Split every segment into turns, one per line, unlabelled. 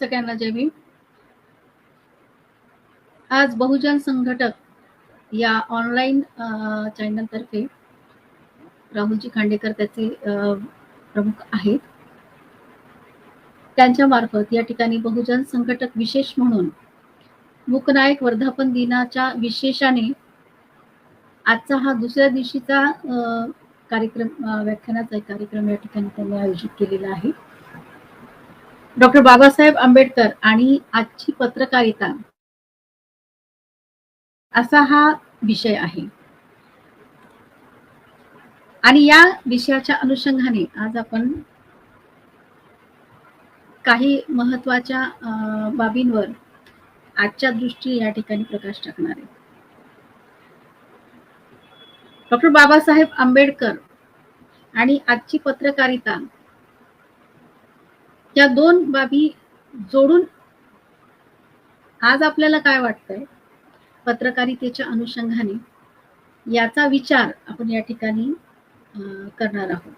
सगळ्यांना जय भीम. आज बहुजन संघटक या ऑनलाईन चॅनलतर्फे राहुलजी खांडेकर त्याचे प्रमुख आहेत. त्यांच्या मार्फत या ठिकाणी बहुजन संघटक विशेष म्हणून मुकनायक वर्धापन दिनाच्या विशेषाने आजचा हा दुसऱ्या दिवशीचा कार्यक्रम व्याख्यानाचा एक कार्यक्रम या ठिकाणी त्यांनी आयोजित केलेला आहे. डॉक्टर बाबासाहेब आंबेडकर आणि आजची पत्रकारिता असा हा विषय आहे. आणि या विषयाच्या अनुषंगाने आज आपण काही महत्त्वाच्या बाबींवर आजच्या दृष्टी या ठिकाणी प्रकाश टाकणार आहे. डॉक्टर बाबासाहेब आंबेडकर आणि आजची पत्रकारिता या दोन बाबी जोडून आज आपल्याला काय वाटतंय? पत्रकारितेच्या अनुषंगाने याचा विचार आपण या ठिकाणी करणार आहोत.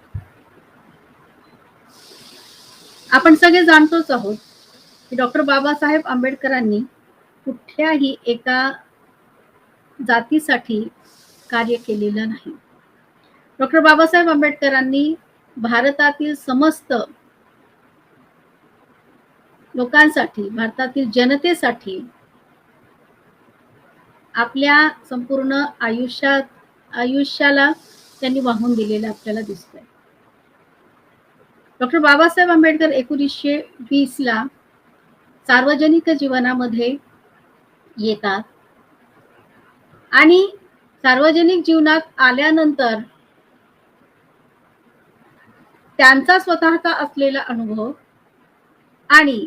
आपण सगळे जाणतोच आहोत की डॉक्टर बाबासाहेब आंबेडकरांनी कुठल्याही एका जातीसाठी कार्य केलेलं नाही. डॉक्टर बाबासाहेब आंबेडकरांनी भारतातील समस्त लोकांसाठी भारतातील जनतेसाठी आपल्या संपूर्ण आयुष्यात आयुष्याला त्यांनी वाहून दिलेलं आपल्याला दिसतंय. डॉक्टर बाबासाहेब आंबेडकर एकोणीसशे वीस ला सार्वजनिक जीवनामध्ये येतात आणि सार्वजनिक जीवनात आल्यानंतर त्यांचा स्वतःचा असलेला अनुभव आणि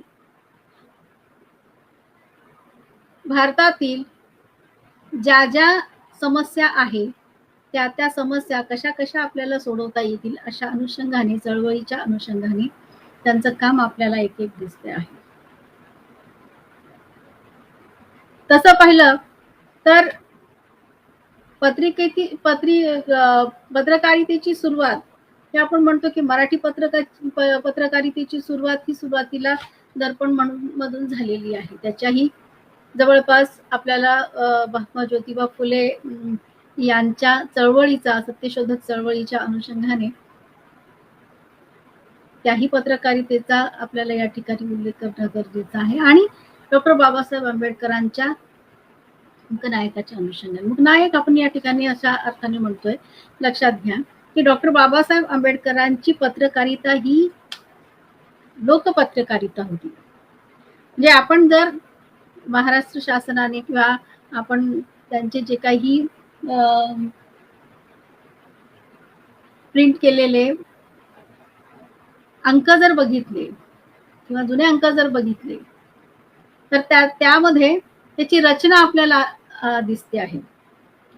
भारतातील ज्या ज्या समस्या आहे त्या त्या समस्या कशा कशा आपल्याला सोडवता येतील अशा अनुषंगाने चळवळीच्या अनुषंगाने त्यांचं काम आपल्याला एक एक दिसते आहे. तसं पाहिलं तर पत्रिकेची पत्री पत्रकारितेची सुरुवात हे आपण म्हणतो की मराठी पत्रकार पत्रकारितेची सुरुवात ही सुरुवातीला दर्पण म्हणून मधून झालेली आहे. त्याच्याही जवळपास आपल्याला महात्मा ज्योतिबा फुले यांच्या चळवळीचा सत्यशोधक चळवळीच्या अनुषंगाने त्याही पत्रकारितेचा आपल्याला या ठिकाणी उल्लेख करणं गरजेचं आहे. आणि डॉक्टर बाबासाहेब आंबेडकरांच्या नायकाच्या अनुषंगाने. मुकनायक आपण या ठिकाणी अशा अर्थाने म्हणतोय लक्षात घ्या की डॉक्टर बाबासाहेब आंबेडकरांची पत्रकारिता ही लोकपत्रकारिता होती. म्हणजे आपण जर महाराष्ट्र शासनाने किंवा आपण त्यांचे जे काही प्रिंट केलेले अंक जर बघितले किंवा जुने अंक जर बघितले तर त्या त्यामध्ये त्याची रचना आपल्याला दिसते आहे.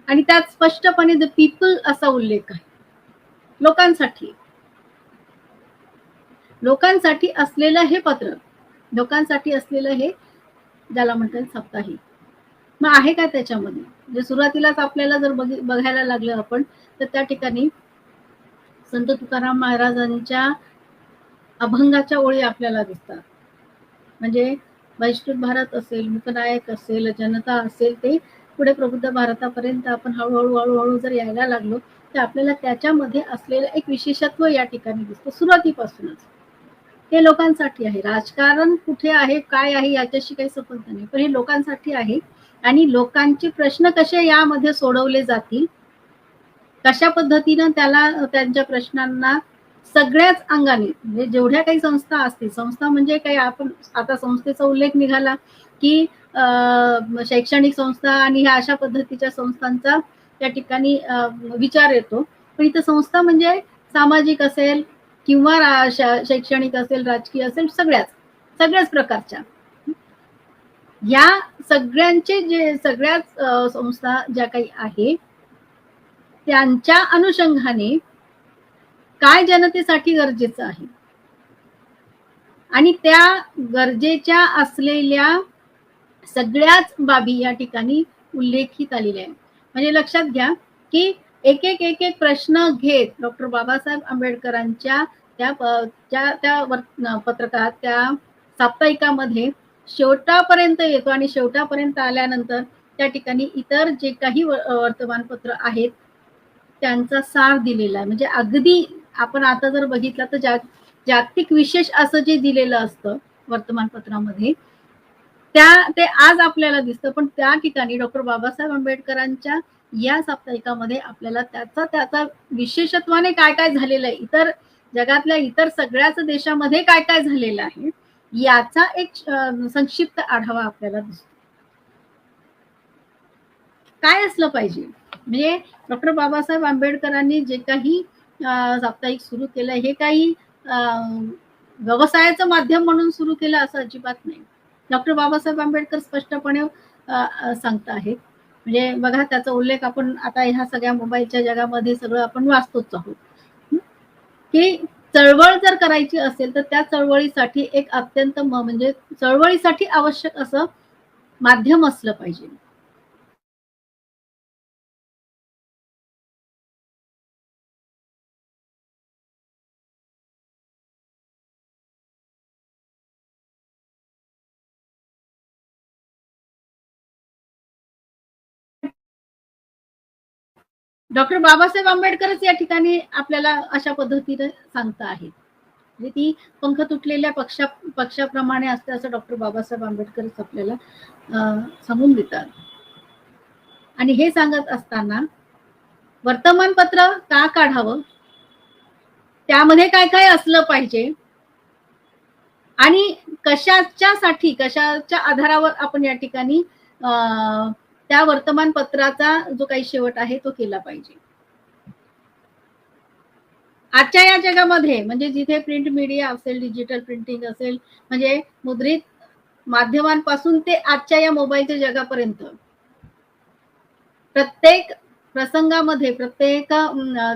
आणि त्यात स्पष्टपणे द पीपल असा उल्लेख आहे. लोकांसाठी लोकांसाठी असलेलं हे पत्र लोकांसाठी असलेलं हे ज्याला म्हणतात साप्ताहिक मग आहे का त्याच्यामध्ये? म्हणजे सुरुवातीलाच आपल्याला जर बघायला लागलं आपण तर त्या ठिकाणी संत तुकाराम महाराजांच्या अभंगाच्या ओळी आपल्याला दिसतात. म्हणजे वैष्णव भारत असेल मुकनायक असेल जनता असेल ते पुढे प्रबुद्ध भारतापर्यंत आपण हळूहळू हळूहळू जर यायला लागलो तर आपल्याला त्याच्यामध्ये असलेलं एक विशेषत्व या ठिकाणी दिसतं. सुरुवातीपासूनच. हे लोकांसाठी आहे. राजकारण कुठे आहे काय आहे याच्याशी काही संबंध नाही. पण हे लोकांसाठी आहे. आणि लोकांचे प्रश्न कसे यामध्ये सोडवले जातील? कशा पद्धतीनं त्याला त्यांच्या प्रश्नांना सगळ्याच अंगाने म्हणजे जेवढ्या काही संस्था असतील संस्था म्हणजे काही आपण आता संस्थेचा उल्लेख निघाला की शैक्षणिक संस्था आणि ह्या अशा पद्धतीच्या संस्थांचा त्या ठिकाणी विचार येतो. पण इथं संस्था म्हणजे सामाजिक असेल किंवा शैक्षणिक असेल राजकीय असेल सगळ्याच सगळ्याच प्रकारच्या. या सगळ्यांचे जे सगळ्याच संस्था ज्या काही आहे त्यांच्या अनुषंगाने काय जनतेसाठी गरजेचं आहे? आणि त्या गरजेच्या असलेल्या सगळ्याच बाबी या ठिकाणी उल्लेखित आलेल्या आहेत. म्हणजे लक्षात घ्या की एक एक एक एक प्रश्न घेत डॉक्टर बाबासाहेब आंबेडकरांच्या त्या त्या पत्रकात त्या साप्ताहिकामध्ये शेवटापर्यंत येतो आणि शेवटापर्यंत आल्यानंतर त्या ठिकाणी इतर जे काही वर्तमानपत्र आहेत त्यांचा सार दिलेला आहे. म्हणजे अगदी आपण आता जर बघितलं तर जाग जागतिक विशेष असं जे दिलेलं असतं वर्तमानपत्रामध्ये त्या ते आज आपल्याला दिसतं. पण त्या ठिकाणी डॉक्टर बाबासाहेब आंबेडकरांच्या या साप्ताहिकामध्ये आपल्याला त्याचा त्याचा विशेषत्वाने काय काय झालेलं आहे? इतर जगातल्या इतर सगळ्याच देशामध्ये काय काय झालेलं आहे? याचा एक संक्षिप्त आढावा आपल्याला दिसतो. काय असलं पाहिजे? म्हणजे डॉक्टर बाबासाहेब आंबेडकरांनी जे काही साप्ताहिक सुरू केलं हे काही व्यवसायाचं माध्यम म्हणून सुरू केलं असं अजिबात नाही. डॉक्टर बाबासाहेब आंबेडकर स्पष्टपणे सांगत आहेत म्हणजे बघा त्याचा उल्लेख आपण आता ह्या सगळ्या मोबाईलच्या जगामध्ये सगळं आपण वाचतोच आहोत. की चळवळ जर करायची असेल तर त्या चळवळीसाठी एक अत्यंत म्हणजे चळवळीसाठी आवश्यक असं माध्यम असलं पाहिजे. डॉक्टर बाबासाहेब आंबेडकरच या ठिकाणी आपल्याला अशा पद्धतीने सांगता आहेत म्हणजे ती पंख तुटलेल्या पक्षा पक्षाप्रमाणे असते असं डॉक्टर बाबासाहेब आंबेडकरच आपल्याला सांगून देतात. आणि हे सांगत असताना वर्तमानपत्र का काढावं? त्यामध्ये काय काय असलं पाहिजे? आणि कशाच्यासाठी कशाच्या आधारावर आपण या ठिकाणी त्या वर्तमानपत्राचा जो काही शेवट आहे तो केला पाहिजे. आजच्या या जगामध्ये म्हणजे जिथे प्रिंट मीडिया असेल डिजिटल प्रिंटिंग असेल म्हणजे मुद्रित माध्यमांपासून ते आजच्या या मोबाईलच्या जगापर्यंत प्रत्येक प्रसंगामध्ये प्रत्येक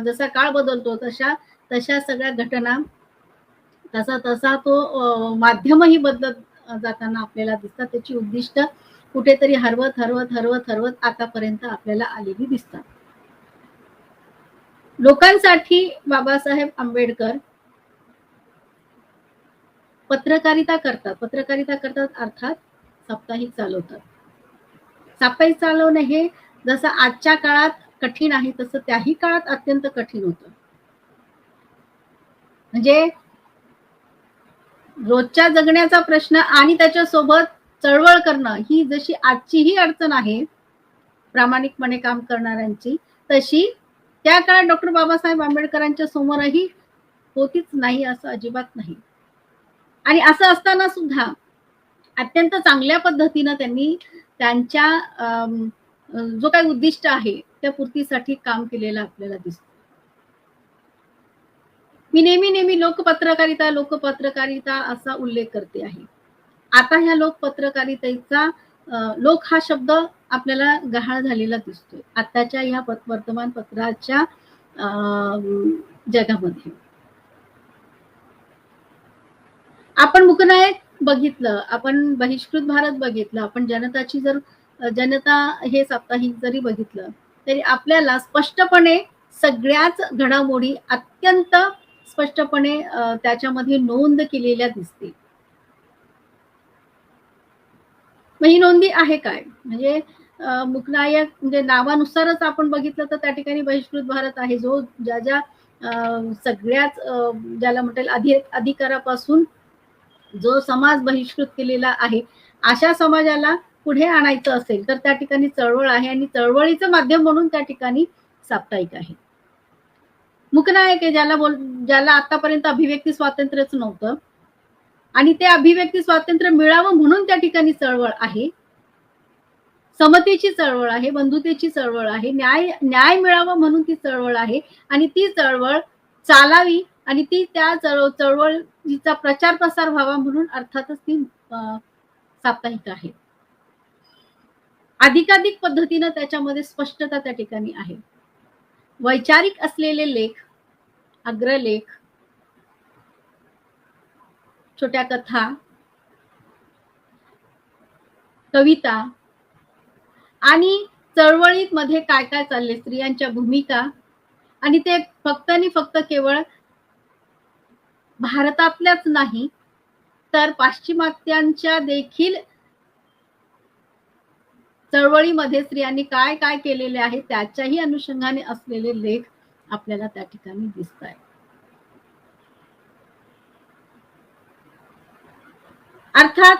जसा काळ बदलतो तशा तशा सगळ्या घटना तसा तसा तो माध्यमही बदलत जाताना आपल्याला दिसतात. त्याची उद्दिष्ट कुठेतरी हरवत हरवत हरवत हरवत आतापर्यंत आपल्याला आलेली दिसतात. लोकांसाठी बाबासाहेब आंबेडकर पत्रकारिता करतात. पत्रकारिता करतात अर्थात साप्ताहिक चालवतात. साप्ताहिक चालवणं हे जसं आजच्या काळात कठीण आहे तसं त्याही काळात अत्यंत कठीण होतं. म्हणजे रोजच्या जगण्याचा प्रश्न आणि त्याच्यासोबत चळवळ करणं ही जशी आजचीही अडचण आहे प्रामाणिकपणे काम करणाऱ्यांची तशी त्या काळात डॉक्टर बाबासाहेब आंबेडकरांच्या समोरही होतीच नाही असं अजिबात नाही. आणि असं असताना सुद्धा अत्यंत चांगल्या पद्धतीनं त्यांनी त्यांच्या जो काही उद्दिष्ट आहे त्या पूर्तीसाठी काम केलेलं आपल्याला दिसत. मी नेहमी नेहमी लोकपत्रकारिता लोकपत्रकारिता असा उल्लेख करते आहे. आता ह्या लोक पत्रकारितेचा लोक हा शब्द आपल्याला गहाळ झालेला दिसतोय. आताच्या ह्या वर्तमानपत्राच्या जगामध्ये. आपण मुकनायक बघितलं आपण बहिष्कृत भारत बघितलं आपण जनताची जर जनता हे साप्ताहिक जरी बघितलं तरी आपल्याला स्पष्टपणे सगळ्याच घडामोडी अत्यंत स्पष्टपणे त्याच्यामध्ये नोंद केलेल्या दिसते मग ही नोंदी आहे काय? म्हणजे मुकनायक म्हणजे नावानुसारच आपण बघितलं तर त्या ठिकाणी बहिष्कृत भारत आहे. जो ज्या ज्या सगळ्याच ज्याला म्हणता अधि अधिकारापासून जो समाज बहिष्कृत केलेला आहे अशा समाजाला पुढे आणायचं असेल तर त्या ठिकाणी चळवळ आहे आणि चळवळीचं माध्यम म्हणून त्या ठिकाणी साप्ताहिक आहे. मुकनायक आहे ज्याला बोल ज्याला आतापर्यंत अभिव्यक्ती स्वातंत्र्यच नव्हतं आणि ते अभिव्यक्ती स्वातंत्र्य मिळावं म्हणून त्या ठिकाणी चळवळ आहे. समतेची चळवळ आहे बंधुतेची चळवळ आहे न्याय न्याय मिळावा म्हणून ती चळवळ आहे आणि ती चळवळ चालावी आणि ती त्या चळवळ चळवळीचा प्रचार प्रसार व्हावा म्हणून अर्थातच ती साप्ताहिक आहे. अधिकाधिक पद्धतीनं त्याच्यामध्ये स्पष्टता त्या ठिकाणी आहे. वैचारिक असलेले लेख अग्रलेख छोट्या कथा कविता आणि चळवळीत मध्ये काय काय चालले स्त्रियांच्या भूमिका? आणि ते फक्त आणि फक्त केवळ भारतातल्याच नाही तर पाश्चिमात्यांच्या देखील चळवळीमध्ये स्त्रियांनी काय काय केलेले आहे त्याच्याही अनुषंगाने असलेले लेख आपल्याला त्या ठिकाणी दिसत आहेत अर्थात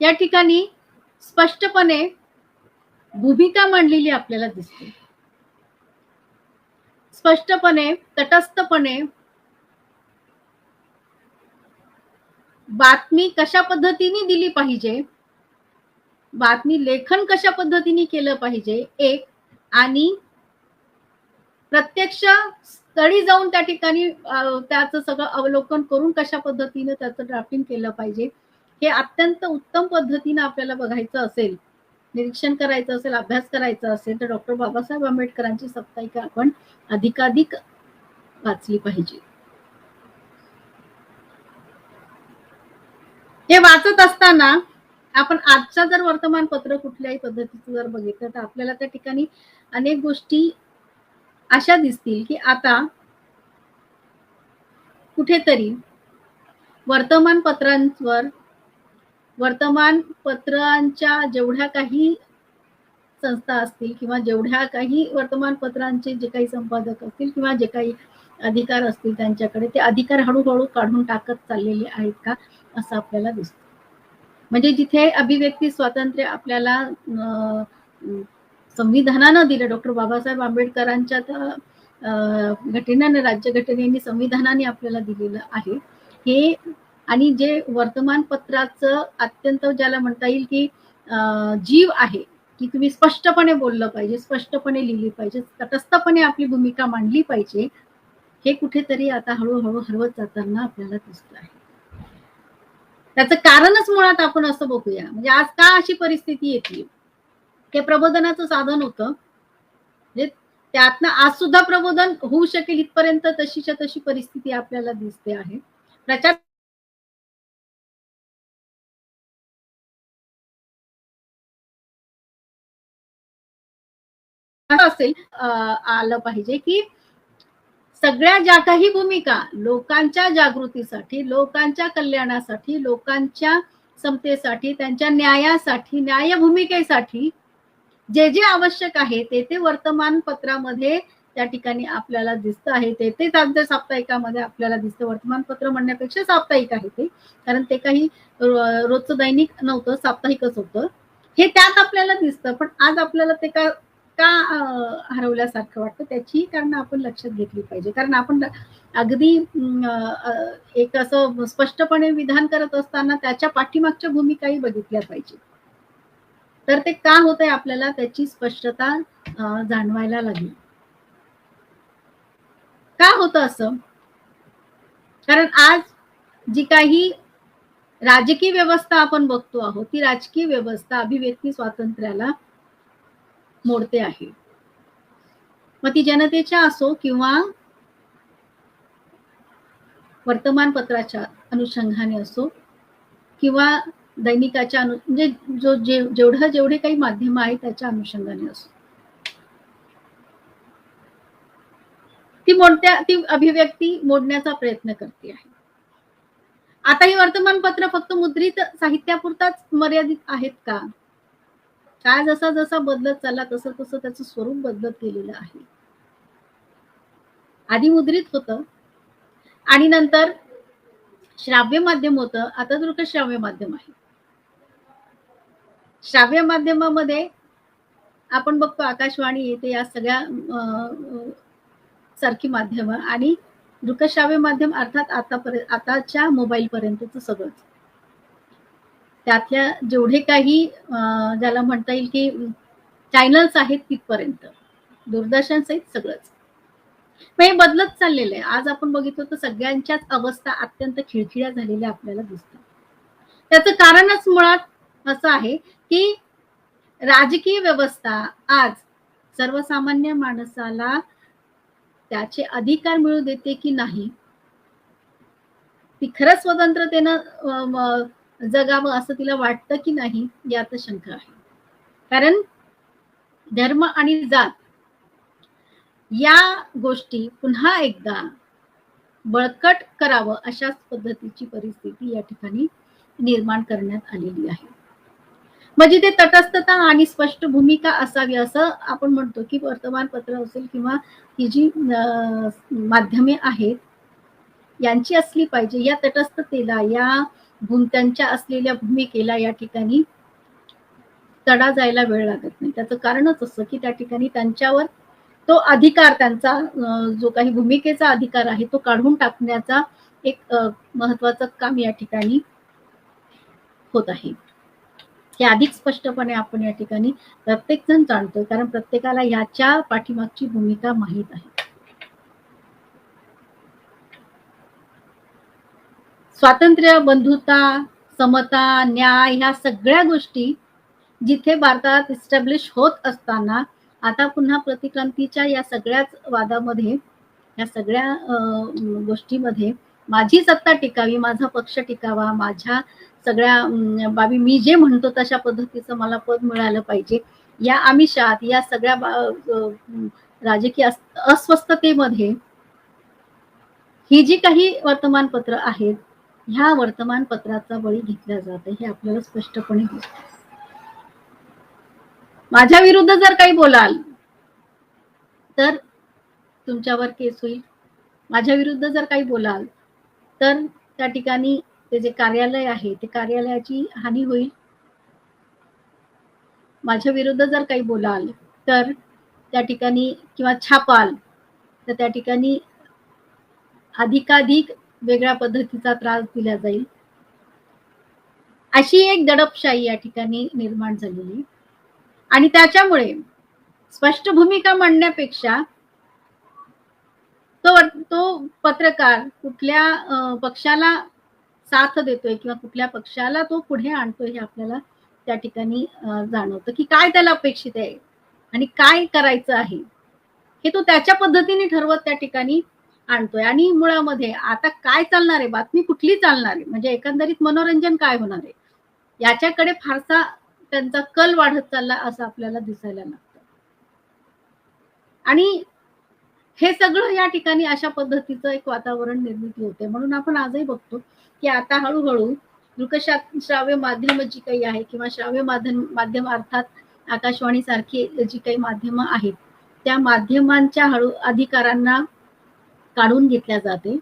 या ठिकाणी स्पष्टपणे भूमिका मांडलेली आपल्याला दिसते. स्पष्टपणे तटस्थपणे बातमी कशा पद्धतीने दिली पाहिजे? बातमी लेखन कशा पद्धतीने केलं पाहिजे? एक आणि प्रत्यक्ष तरी जाऊन त्या ठिकाणी त्याचं सगळं अवलोकन करून कशा पद्धतीने त्याचं ड्राफ्टिंग केलं पाहिजे हे अत्यंत उत्तम पद्धतीने आपल्याला बघायचं असेल निरीक्षण करायचं असेल अभ्यास करायचा असेल तर डॉक्टर बाबासाहेब आंबेडकरांची साप्ताहिका आपण अधिकाधिक वाचली पाहिजे. हे वाचत असताना आपण आजचा जर वर्तमानपत्र कुठल्याही पद्धतीचं जर बघितलं तर आपल्याला त्या ठिकाणी अनेक गोष्टी अशा दिसतील की आता कुठेतरी वर्तमानपत्रांवर वर्तमानपत्रांच्या जेवढ्या काही संस्था असतील किंवा जेवढ्या काही वर्तमानपत्रांचे जे काही संपादक असतील किंवा जे काही अधिकार असतील त्यांच्याकडे ते अधिकार हळूहळू काढून टाकत चाललेले आहेत का असं आपल्याला दिसतं. म्हणजे जिथे अभिव्यक्ती स्वातंत्र्य आपल्याला संविधानानं दिलं. डॉक्टर बाबासाहेब आंबेडकरांच्या तर घटनेनं राज्यघटनेने संविधानाने आपल्याला दिलेलं आहे. हे आणि जे वर्तमानपत्राचं अत्यंत ज्याला म्हणता येईल की जीव आहे की तुम्ही स्पष्टपणे बोललं पाहिजे स्पष्टपणे लिहिली पाहिजे तटस्थपणे आपली भूमिका मांडली पाहिजे हे कुठेतरी आता हळूहळू हरवत जाताना आपल्याला दिसत आहे. त्याचं कारणच मुळात आपण असं बघूया. म्हणजे आज का अशी परिस्थिती येते? हे प्रबोधनाचं साधन होतं. म्हणजे त्यातनं आज सुद्धा प्रबोधन होऊ शकेल इथपर्यंत तशीच्या तशी परिस्थिती आपल्याला दिसते आहे. प्रचार असेल आलं पाहिजे की सगळ्या ज्या काही भूमिका लोकांच्या जागृतीसाठी लोकांच्या कल्याणासाठी लोकांच्या समतेसाठी त्यांच्या न्यायासाठी न्याय भूमिकेसाठी जे जे आवश्यक आहे ते ते वर्तमानपत्रामध्ये त्या ठिकाणी आपल्याला दिसतं आहे. ते ते त्यांच्या साप्ताहिकामध्ये आपल्याला दिसतं वर्तमानपत्र म्हणण्यापेक्षा साप्ताहिक आहे ते. कारण ते काही रोजचं दैनिक नव्हतं साप्ताहिकच होतं. हे त्यात आपल्याला दिसतं पण आज आपल्याला ते का का हरवल्यासारखं वाटतं त्याची कारण आपण लक्षात घेतली पाहिजे. कारण आपण अगदी एक असं स्पष्टपणे विधान करत असताना त्याच्या पाठीमागच्या भूमिकाही बघितल्या पाहिजे तर ते का होत आहे आपल्याला त्याची स्पष्टता जाणवायला लागली. का होतं असं? कारण आज जी काही राजकीय व्यवस्था आपण बघतो आहोत ती राजकीय व्यवस्था अभिव्यक्ती स्वातंत्र्याला मोडते आहे. मग ती जनतेच्या असो किंवा वर्तमानपत्राच्या अनुषंगाने असो किंवा दैनिकाच्या अनु म्हणजे जो जे जेवढं जेवढे काही माध्यम आहे त्याच्या अनुषंगाने असो. ती मोडत्या ती अभिव्यक्ती मोडण्याचा प्रयत्न करते आहे. आता ही वर्तमानपत्र फक्त मुद्रित साहित्यापुरताच मर्यादित आहेत का? काळ जसा जसा बदलत चालला तसं तसं त्याचं स्वरूप बदलत गेलेलं आहे. आधी मुद्रित होतं. आणि नंतर श्राव्य माध्यम होतं. आता दृक श्राव्य माध्यम आहे. श्राव्य माध्यमामध्ये आपण बघतो आकाशवाणी येते या सगळ्या सारखी माध्यम आणि दृकश्राव्य माध्यम अर्थात आतापर्यंत आताच्या मोबाईल पर्यंतच सगळंच. त्यातल्या जेवढे काही ज्याला म्हणता येईल की चॅनल्स आहेत तिथपर्यंत. दूरदर्शन सहित सगळंच. हे बदलत चाललेलं आहे. आज आपण बघितलं तर सगळ्यांच्याच अवस्था अत्यंत खिळखिळ्या झालेल्या आपल्याला दिसतात. त्याचं कारणच मुळात असं आहे की राजकीय व्यवस्था आज सर्वसामान्य माणसाला त्याचे अधिकार मिळू देते की नाही ती खरंच स्वतंत्रतेनं जगावं असं तिला वाटतं की नाही यात शंका आहे. कारण धर्म आणि जात या गोष्टी पुन्हा एकदा बळकट करावं अशाच पद्धतीची परिस्थिती या ठिकाणी निर्माण करण्यात आलेली आहे. म्हणजे ते तटस्थता आणि स्पष्ट भूमिका असावी असं आपण म्हणतो की वर्तमानपत्र असेल किंवा ही जी माध्यमे आहेत यांची असली पाहिजे. या तटस्थतेला या भूम त्यांच्या असलेल्या भूमिकेला या ठिकाणी तडा जायला वेळ लागत नाही. त्याचं कारणच असं की त्या ठिकाणी त्यांच्यावर तो अधिकार त्यांचा जो काही भूमिकेचा अधिकार आहे तो काढून टाकण्याचा एक महत्वाचं काम या ठिकाणी होत आहे. हे अधिक स्पष्टपणे आपण या ठिकाणी प्रत्येक जण जाणतोय कारण प्रत्येकाला याच्या पाठीमागची भूमिका माहीत आहे. स्वातंत्र्य बंधुता समता न्याय ह्या सगळ्या गोष्टी जिथे भारतात इस्टॅब्लिश होत असताना आता पुन्हा प्रतिक्रांतीच्या या सगळ्याच वादामध्ये या सगळ्या गोष्टीमध्ये माझी सत्ता टिकावी माझा पक्ष टिकावा माझ्या सगळ्या बाबी मी जे म्हणतो तशा पद्धतीचं मला पद मिळालं पाहिजे. या आमिषात या सगळ्या राजकीय अस्वस्थतेमध्ये ही जी काही वर्तमानपत्र आहेत ह्या वर्तमानपत्राचा बळी घेतला जात हे आपल्याला स्पष्टपणे दिसतं माझ्या विरुद्ध जर काही बोलाल तर तुमच्यावर केस होईल. माझ्या विरुद्ध जर काही बोलाल तर त्या ठिकाणी ते जे कार्यालय आहे ते कार्यालयाची हानी होईल? माझ्या विरुद्ध जर काही बोलाल तर त्या ठिकाणी किंवा छापाल तर त्या ठिकाणी अधिकाधिक वेगळ्या पद्धतीचा त्रास दिला जाईल. अशी एक दडपशाही या ठिकाणी निर्माण झालेली. आणि त्याच्यामुळे स्पष्ट भूमिका मांडण्यापेक्षा तो तो पत्रकार कुठल्या पक्षाला साथ देतोय किंवा कुठल्या पक्षाला तो पुढे आणतोय हे आपल्याला त्या ठिकाणी जाणवतं की काय त्याला अपेक्षित आहे आणि काय करायचं आहे हे तो त्याच्या पद्धतीने ठरवत त्या ठिकाणी आणतोय. आणि मुळामध्ये आता काय चालणार आहे? बातमी कुठली चालणार आहे? म्हणजे एकंदरीत मनोरंजन काय होणार आहे? याच्याकडे फारसा त्यांचा कल वाढत चालला असं आपल्याला दिसायला लागतं. आणि हे सगळं या ठिकाणी अशा पद्धतीचं एक वातावरण निर्मिती होते म्हणून आपण आजही बघतो की आता हळूहळू दृकशा श्राव्य माध्यम जी काही आहे किंवा श्राव्य माध्यम माध्यम अर्थात आकाशवाणी सारखी जी काही माध्यमं आहेत त्या माध्यमांच्या हळू अधिकारांना काढून घेतल्या जाते.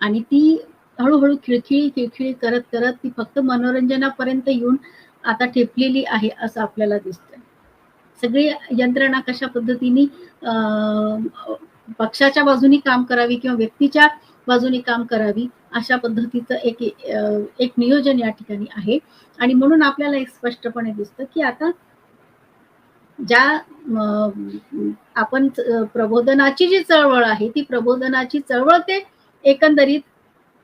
आणि ती हळूहळू खिळखिळी खिळखिळी करत करत ती फक्त मनोरंजनापर्यंत येऊन आता ठेपलेली आहे असं आपल्याला दिसतंय. सगळी यंत्रणा कशा पद्धतीने पक्षाच्या बाजूनी काम करावी किंवा व्यक्तीच्या बाजूनी काम करावी अशा पद्धतीचं एक एक नियोजन या ठिकाणी आहे. आणि म्हणून आपल्याला एक स्पष्टपणे दिसतं की आता ज्या आपण प्रबोधनाची जी चळवळ आहे ती प्रबोधनाची चळवळ ते एकंदरीत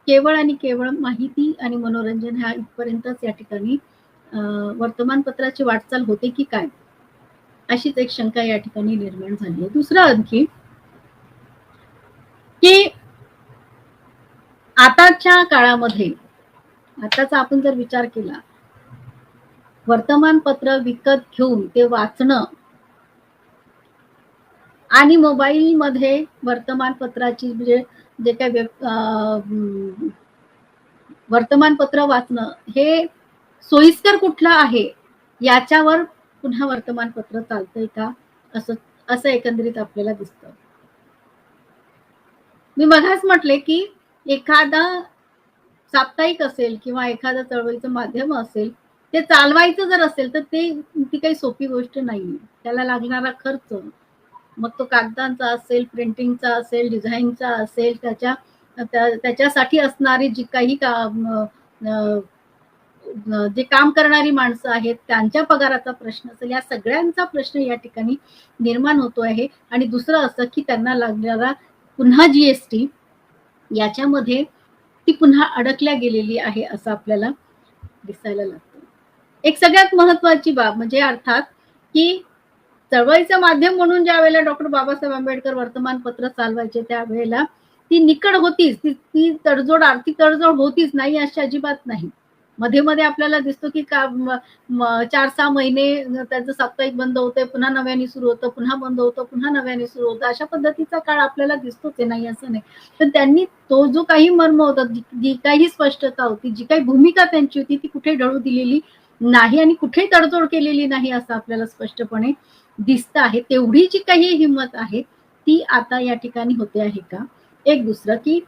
केवळ आणि केवळ माहिती आणि मनोरंजन ह्या इथपर्यंतच या ठिकाणी अं, वर्तमानपत्राची वाटचाल होते की काय? अशीच एक शंका या ठिकाणी निर्माण झाली आहे. दुसरं आणखी की आताच्या काळामध्ये आताचा आपण जर विचार केला वर्तमानपत्र विकत घेऊन ते वाचणं आणि मोबाईलमध्ये वर्तमानपत्राची म्हणजे जे काही वेब- वर्तमानपत्र वाचणं हे सोयीस्कर कुठलं आहे? याच्यावर पुन्हा वर्तमानपत्र चालतंय का? असं असं एकंदरीत आपल्याला दिसतं. मी मगाच म्हटले की एखादा साप्ताहिक असेल किंवा एखादं चळवळीचं माध्यम असेल ते चालवायचं जर असेल तर ते ती काही सोपी गोष्ट नाही त्याला लागणारा खर्च मग तो कागदांचा असेल प्रिंटिंगचा असेल डिझाईनचा असेल त्याच्या त्याच्यासाठी असणारी जी काही का जे काम करणारी माणसं आहेत त्यांच्या पगाराचा प्रश्न असेल या सगळ्यांचा प्रश्न या ठिकाणी निर्माण होतो आहे. आणि दुसरं असं की त्यांना लागणारा पुन्हा जीएसटी याच्यामध्ये ती पुन्हा अडकल्या गेलेली आहे असं आपल्याला दिसायला लागतं. एक सगळ्यात महत्वाची बाब म्हणजे अर्थात की चळवळीचं माध्यम म्हणून ज्या वेळेला डॉक्टर बाबासाहेब आंबेडकर वर्तमानपत्र चालवायचे त्यावेळेला ती निकड होतीच. ती ती तडजोड आर्थिक तडजोड होतीच नाही अशी अजिबात नाही. मध्ये मध्ये आपल्याला दिसतो की का चार सहा महिने त्यांचं साप्ताहिक बंद होतंय पुन्हा नव्याने सुरू होतं पुन्हा बंद होतं पुन्हा नव्याने सुरू होतं. अशा पद्धतीचा काळ आपल्याला दिसतोच आहे नाही असं नाही. पण त्यांनी तो जो काही मर्म होता जी काही स्पष्टता होती जी काही भूमिका त्यांची होती ती कुठे ढळू दिलेली नाही आणि कुठे तडजोड केलेली नाही असं आपल्याला स्पष्टपणे दिसत आहे. तेवढी जी काही हिंमत आहे ती आता या ठिकाणी होते आहे का? एक दुसरं की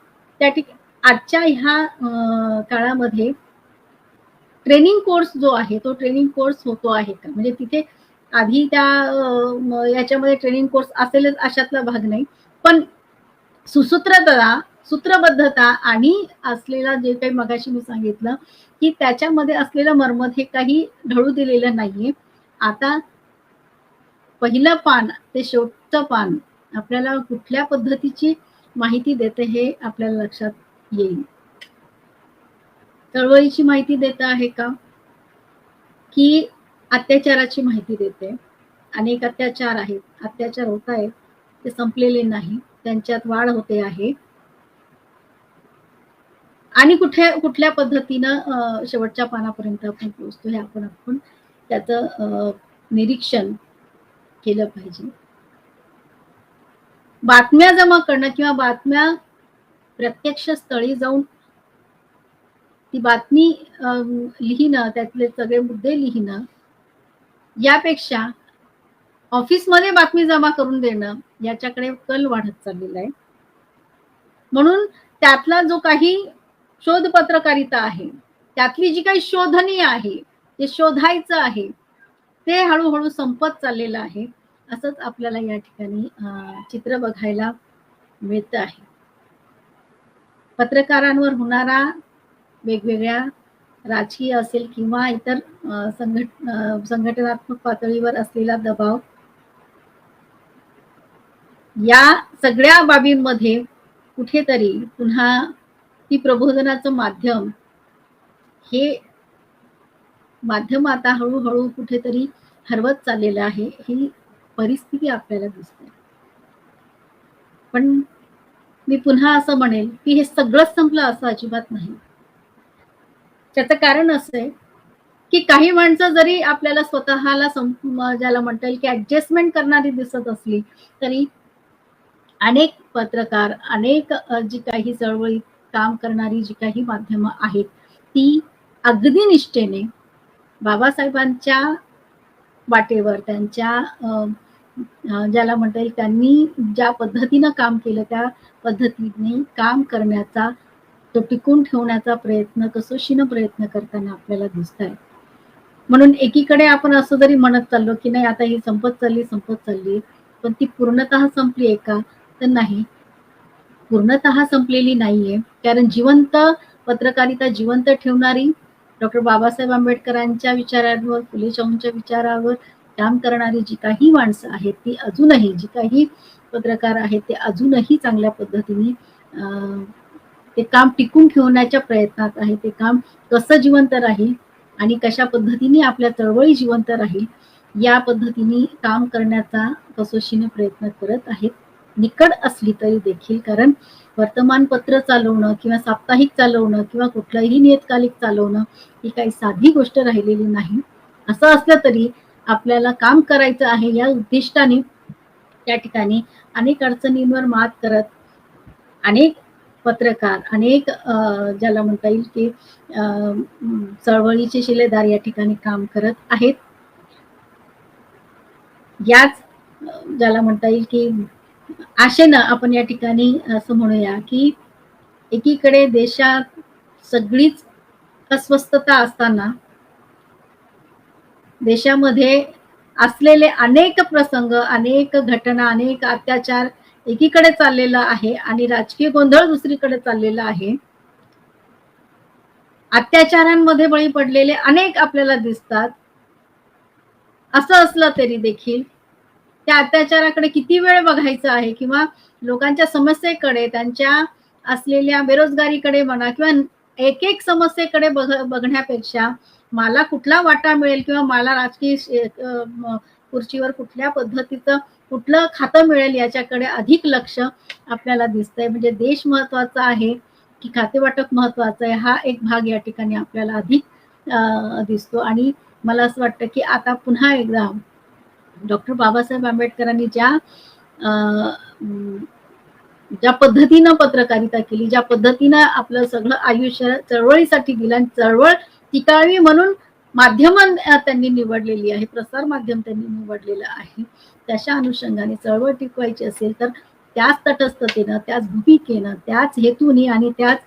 त्या ठिकाणी आजच्या ह्या काळामध्ये ट्रेनिंग कोर्स जो आहे तो ट्रेनिंग कोर्स होतो आहे का? म्हणजे तिथे आधी त्या याच्यामध्ये ट्रेनिंग कोर्स असेलच अशातला भाग नाही. पण सुसूत्रता सूत्रबद्धता आणि असलेला जे काही मगाशी मी सांगितलं की त्याच्यामध्ये असलेलं मर्मत हे काही ढळू दिलेलं नाहीये. आता पहिलं पान ते शेवटचं पान आपल्याला कुठल्या पद्धतीची माहिती देते हे आपल्याला लक्षात येईल. चळवळीची माहिती देत आहे का? की अत्याचाराची माहिती देते. अनेक अत्याचार आहेत. अत्याचार होत आहेत. ते संपलेले नाही. त्यांच्यात वाढ होते आहे. आणि कुठे कुठल्या पद्धतीनं शेवटच्या पानापर्यंत आपण पोहोचतो हे आपण आपण त्याचं निरीक्षण केलं पाहिजे. बातम्या जमा करणं किंवा बातम्या प्रत्यक्ष स्थळी जाऊन ती बातमी लिहिणं त्यातले सगळे मुद्दे लिहिणं यापेक्षा ऑफिसमध्ये बातमी जमा करून देणं याच्याकडे कल वाढत चाललेला आहे. म्हणून त्यातला जो काही शोध पत्रकारिता आहे त्यातली जी काही शोधनीय आहे ते शोधायचं आहे ते हळूहळू संपत चाललेलं आहे असंच आपल्याला या ठिकाणी चित्र बघायला मिळत आहे. पत्रकारांवर होणारा वेगवेगळ्या राजकीय असेल किंवा इतर संघट संघटनात्मक पातळीवर असलेला दबाव या सगळ्या बाबींमध्ये कुठेतरी पुन्हा ती प्रबोधनाचं माध्यम हे माध्यम आता हळूहळू कुठेतरी हरवत चाललेलं आहे ही परिस्थिती आपल्याला दिसते. पण मी पुन्हा असं म्हणेल की हे सगळंच संपलं असं अजिबात नाही. त्याचं कारण असं आहे की काही माणसं जरी आपल्याला स्वतःला ज्याला म्हणता येईल की ऍडजस्टमेंट करणारी दिसत असली तरी अनेक पत्रकार अनेक जी काही चळवळीत काम करणारी जी काही माध्यमं आहेत ती अगदी निष्ठेने बाबासाहेबांच्या वाटेवर त्यांच्या ज्याला म्हणता येईल त्यांनी ज्या पद्धतीनं काम केलं त्या पद्धतीने काम करण्याचा तो टिकून ठेवण्याचा प्रयत्न कसोशीनं प्रयत्न करताना आपल्याला दिसत आहे म्हणून एकीकडे आपण असं जरी म्हणत चाललो की नाही आता ही संपत चालली संपत चालली पण ती पूर्णतः संपली आहे का? तर नाही. पूर्णतः संपलेली नाहीये. कारण जिवंत पत्रकारिता जिवंत ठेवणारी डॉक्टर बाबासाहेब आंबेडकरांच्या विचारांवर फुले शाहूंच्या विचारावर काम करणारी जी काही माणसं आहेत ती अजूनही जी काही पत्रकार आहेत ते अजूनही चांगल्या पद्धतीने ते काम टिकून ठेवण्याच्या प्रयत्नात आहे. ते काम कसं जिवंत राहील आणि कशा पद्धतीने आपल्या चळवळी जिवंत राहील या पद्धतीने काम करण्याचा कसोशीने प्रयत्न करत आहेत. निकड असली तरी देखील कारण वर्तमानपत्र चालवणं किंवा साप्ताहिक चालवणं किंवा कुठलंही नियतकालिक चालवणं ही काही साधी गोष्ट राहिलेली नाही. असं असलं तरी आपल्याला काम करायचं आहे या उद्दिष्टाने. त्या ठिकाणी अनेक अडचणींवर मात करत अनेक पत्रकार. अनेक ज्याला म्हणता येईल की चळवळीचे शिलेदार या ठिकाणी काम करत आहेत. याच ज्याला म्हणता येईल की आशेनं आपण या ठिकाणी असं म्हणूया की एकीकडे देशात सगळीच अस्वस्थता असताना देशामध्ये असलेले अनेक प्रसंग अनेक घटना अनेक अत्याचार एकीकडे चाललेला आहे आणि राजकीय गोंधळ दुसरीकडे चाललेला आहे. अत्याचारांमध्ये बळी पडलेले अनेक आपल्याला दिसतात. असं असलं तरी देखील त्या अत्याचाराकडे किती वेळ बघायचं आहे किंवा लोकांच्या समस्येकडे त्यांच्या असलेल्या बेरोजगारीकडे म्हणा किंवा एक एक समस्येकडे बघ बघण्यापेक्षा मला कुठला वाटा मिळेल किंवा मला राजकीय खुर्चीवर कुठल्या पद्धतीचं कुठलं खातं मिळेल याच्याकडे अधिक लक्ष आपल्याला दिसतंय. म्हणजे देश महत्त्वाचा आहे की खातेवाटप महत्वाचं आहे हा एक भाग या ठिकाणी आपल्याला अधिक दिसतो. आणि मला असं वाटतं की आता पुन्हा एकदा डॉक्टर बाबासाहेब आंबेडकरांनी ज्या ज्या पद्धतीनं पत्रकारिता केली ज्या पद्धतीनं आपलं सगळं आयुष्य चळवळीसाठी दिलं आणि चळवळ टिकावी म्हणून माध्यम त्यांनी निवडलेली आहे प्रसार माध्यम त्यांनी निवडलेलं आहे. कशा अनुषंगाने चळवळ टिकवायची असेल तर त्याच तटस्थतेनं त्याच भूमिकेनं त्याच हेतूनी आणि त्याच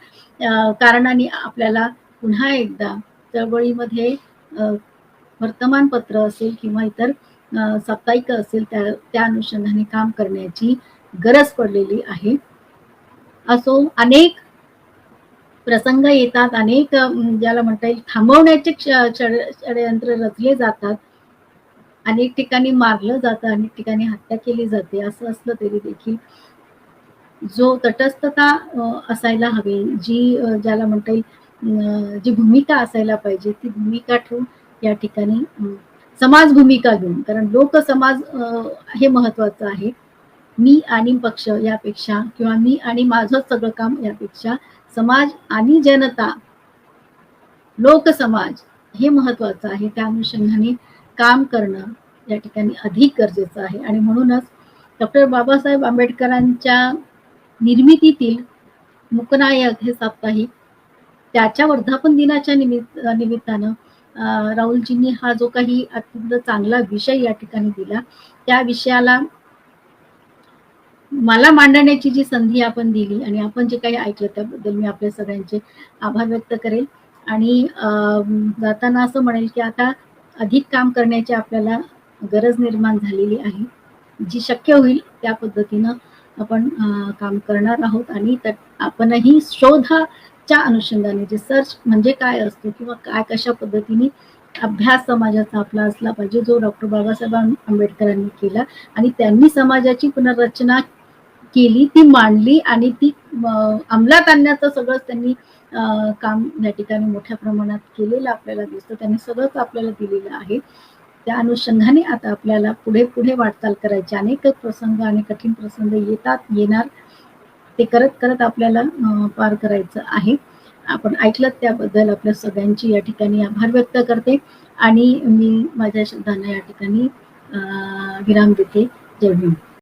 कारणाने आपल्याला पुन्हा एकदा चळवळीमध्ये वर्तमानपत्र असेल किंवा इतर साप्ताहिक असेल त्या त्या अनुषंगाने काम करण्याची गरज पडलेली आहे. असो अनेक प्रसंग येतात अनेक ज्याला म्हणता येईल थांबवण्याचे षडयंत्र रचले जातात. अनेक ठिकाणी मारलं जातं अनेक ठिकाणी हत्या केली जाते असं असलं तरी देखील जो तटस्थता असायला हवी जी ज्याला म्हणता येईल जी भूमिका असायला पाहिजे ती भूमिका ठेवून या ठिकाणी समाज भूमिका घेऊन कारण लोक समाज हे महत्वाचं आहे. मी आणि पक्ष यापेक्षा किंवा मी आणि माझं सगळं काम यापेक्षा समाज आणि जनता लोकसमाज हे महत्वाचं आहे. त्या अनुषंगाने काम करणं या ठिकाणी अधिक गरजेचं आहे. आणि म्हणूनच डॉक्टर बाबासाहेब आंबेडकरांच्या निर्मितीतील मुकनायक हे साप्ताहिक त्याच्या वर्धापन दिनाच्या निमित्त निमित्तानं राहुलजींनी हा जो काही अत्यंत चांगला विषय या ठिकाणी दिला त्या विषयाला मला मांडण्याची जी संधी आपण दिली आणि आपण जे काही ऐकलं त्याबद्दल मी आपल्या सगळ्यांचे आभार व्यक्त करेल. आणि जाताना असं म्हणेल की आता अधिक काम करण्याची आपल्याला गरज निर्माण झालेली आहे. जी शक्य होईल त्या पद्धतीनं आपण काम करणार आहोत आणि तर आपणही शोधाच्या अनुषंगाने जे सर्च म्हणजे काय असतो किंवा काय कशा पद्धतीने अभ्यास समाजाचा आपला असला पाहिजे जो डॉक्टर बाबासाहेब आंबेडकरांनी केला आणि त्यांनी समाजाची पुनर्रचना केली ती मांडली आणि ती अंमलात आणण्याचं सगळंच त्यांनी काम या ठिकाणी मोठ्या प्रमाणात केलेलं आपल्याला दिसतं. त्यांनी सगळंच आपल्याला दिलेलं आहे. त्या अनुषंगाने आता आपल्याला पुढे पुढे वाटचाल करायची. अनेक प्रसंग आणि कठीण प्रसंग येतात येणार. ते करत करत आपल्याला पार करायचं आहे. आपण ऐकलं त्याबद्दल. आपल्या सगळ्यांची या ठिकाणी आभार व्यक्त करते. आणि मी माझ्या शब्दांना या ठिकाणी विराम देते. जय भीम